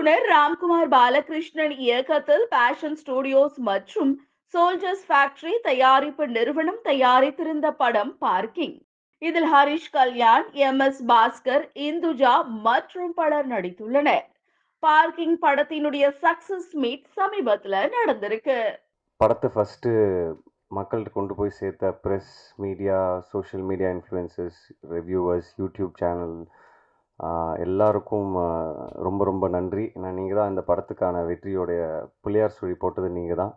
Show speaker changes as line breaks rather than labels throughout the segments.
இயக்குனர் ராம்குமார் பாலகிருஷ்ணன் இயக்கத்தில் Passion Studios மற்றும் சோல்ஜர்ஸ் ஃபேக்டரி தயாரிப்பு நிறுவனம் தயாரித்திருந்த படம் பார்க்கிங் இதில் ஹரிஷ் கல்யாண் எம் எஸ் பாஸ்கர் இந்துஜா மற்றும் பலர் நடித்துள்ளனர். பார்க்கிங் படத்தினுடைய சக்சஸ் மீட் சமீபத்தில் நடந்திருக்கு.
படத்தை ஃபஸ்ட்டு மக்கள்கிட்ட கொண்டு போய் சேர்த்த press media social media influences reviewers YouTube channel எல்லாருக்கும் ரொம்ப ரொம்ப நன்றி. ஏன்னா நீங்கள் தான் இந்த படத்துக்கான வெற்றியோடைய பிள்ளையார் சுழி போட்டது நீங்கள் தான்.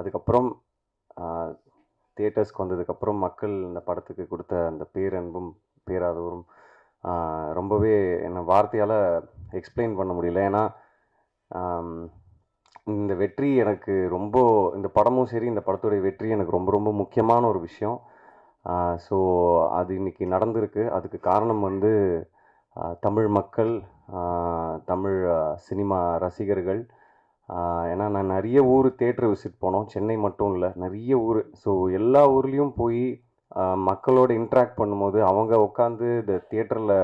அதுக்கப்புறம் தியேட்டர்ஸ்க்கு வந்ததுக்கப்புறம் மக்கள் இந்த படத்துக்கு கொடுத்த அந்த பேரன்பும் பேராதவரும் ரொம்பவே என்னை வார்த்தையால் எக்ஸ்பிளைன் பண்ண முடியல. ஏன்னா இந்த வெற்றி எனக்கு ரொம்ப இந்த படமும் சரி இந்த படத்துடைய வெற்றி எனக்கு ரொம்ப ரொம்ப முக்கியமான ஒரு விஷயம். ஸோ அது இன்னைக்கு நடந்திருக்கு. அதுக்கு காரணம் வந்து தமிழ் மக்கள் தமிழ் சினிமா ரசிகர்கள். ஏன்னா நான் நிறைய ஊர் தேட்ரு விசிட் போனோம். சென்னை மட்டும் இல்லை நிறைய ஊர். ஸோ எல்லா ஊர்லேயும் போய் மக்களோடு மக்களோட இன்ட்ராக்ட் பண்ணும்போது அவங்க உட்காந்து இந்த தியேட்டரில்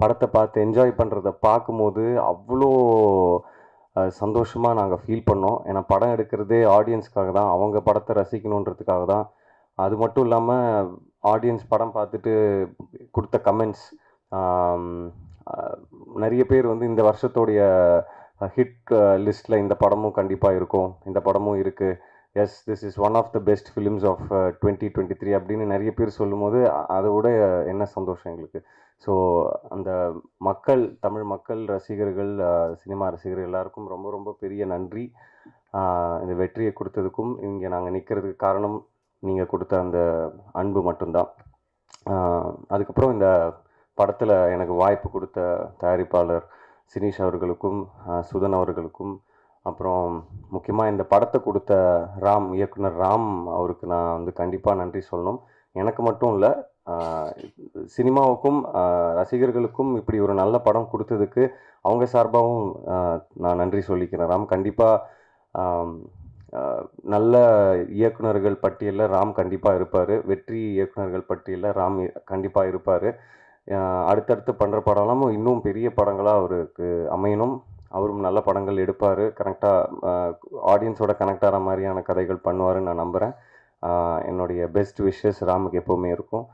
படத்தை பார்த்து என்ஜாய் பண்ணுறத பார்க்கும்போது அவ்வளோ சந்தோஷமாக நாங்கள் ஃபீல் பண்ணோம். ஏன்னா படம் எடுக்கிறதே ஆடியன்ஸ்க்காக தான். அவங்க படத்தை ரசிக்கணுன்றதுக்காக தான். அது மட்டும் இல்லாமல் ஆடியன்ஸ் படம் பார்த்துட்டு கொடுத்த கமெண்ட்ஸ் நிறைய பேர் வந்து இந்த வருஷத்தோடைய ஹிட் லிஸ்ட்டில் இந்த படமும் கண்டிப்பாக இருக்கும். இந்த படமும் இருக்குது yes this is one of the best films of twenty twenty three அப்படின்னு நிறைய பேர் சொல்லும்போது அதோட அதை விட என்ன சந்தோஷம் எங்களுக்கு. ஸோ அந்த மக்கள் தமிழ் மக்கள் ரசிகர்கள் சினிமா ரசிகர்கள் எல்லாருக்கும் ரொம்ப ரொம்ப பெரிய நன்றி. இந்த வெற்றியை கொடுத்ததுக்கும் இங்கே நாங்கள் நிற்கிறதுக்கு காரணம் நீங்கள் கொடுத்த அந்த அன்பு மட்டும்தான். அதுக்கப்புறம் இந்த படத்தில் எனக்கு வாய்ப்பு கொடுத்த தயாரிப்பாளர் சினீஷ் அவர்களுக்கும் சுதன் அவர்களுக்கும் அப்புறம் முக்கியமாக இந்த படத்தை கொடுத்த ராம் இயக்குனர் ராம் அவருக்கு நான் வந்து கண்டிப்பாக நன்றி சொல்லணும். எனக்கு மட்டும் இல்லை சினிமாவுக்கும் ரசிகர்களுக்கும் இப்படி ஒரு நல்ல படம் கொடுத்ததுக்கு அவங்க சார்பாகவும் நான் நன்றி சொல்லிக்கிறேன் ராம். கண்டிப்பாக நல்ல இயக்குனர்கள் பட்டியலில் ராம் கண்டிப்பாக இருப்பார். வெற்றி இயக்குனர்கள் பட்டியலில் ராம் கண்டிப்பாக இருப்பார். அடுத்தடுத்து பண்ணுற படம்லாம் இன்னும் பெரிய படங்களாக அவருக்கு அமையணும். அவரும் நல்ல படங்கள் எடுப்பார். கரெக்டாக ஆடியன்ஸோட கனெக்ட் ஆகிற மாதிரியான கதைகள் பண்ணுவாருன்னு நான் நம்புகிறேன் என்னுடைய பெஸ்ட் விஷஸ் ராமுக்கு எப்போவுமே இருக்கும்.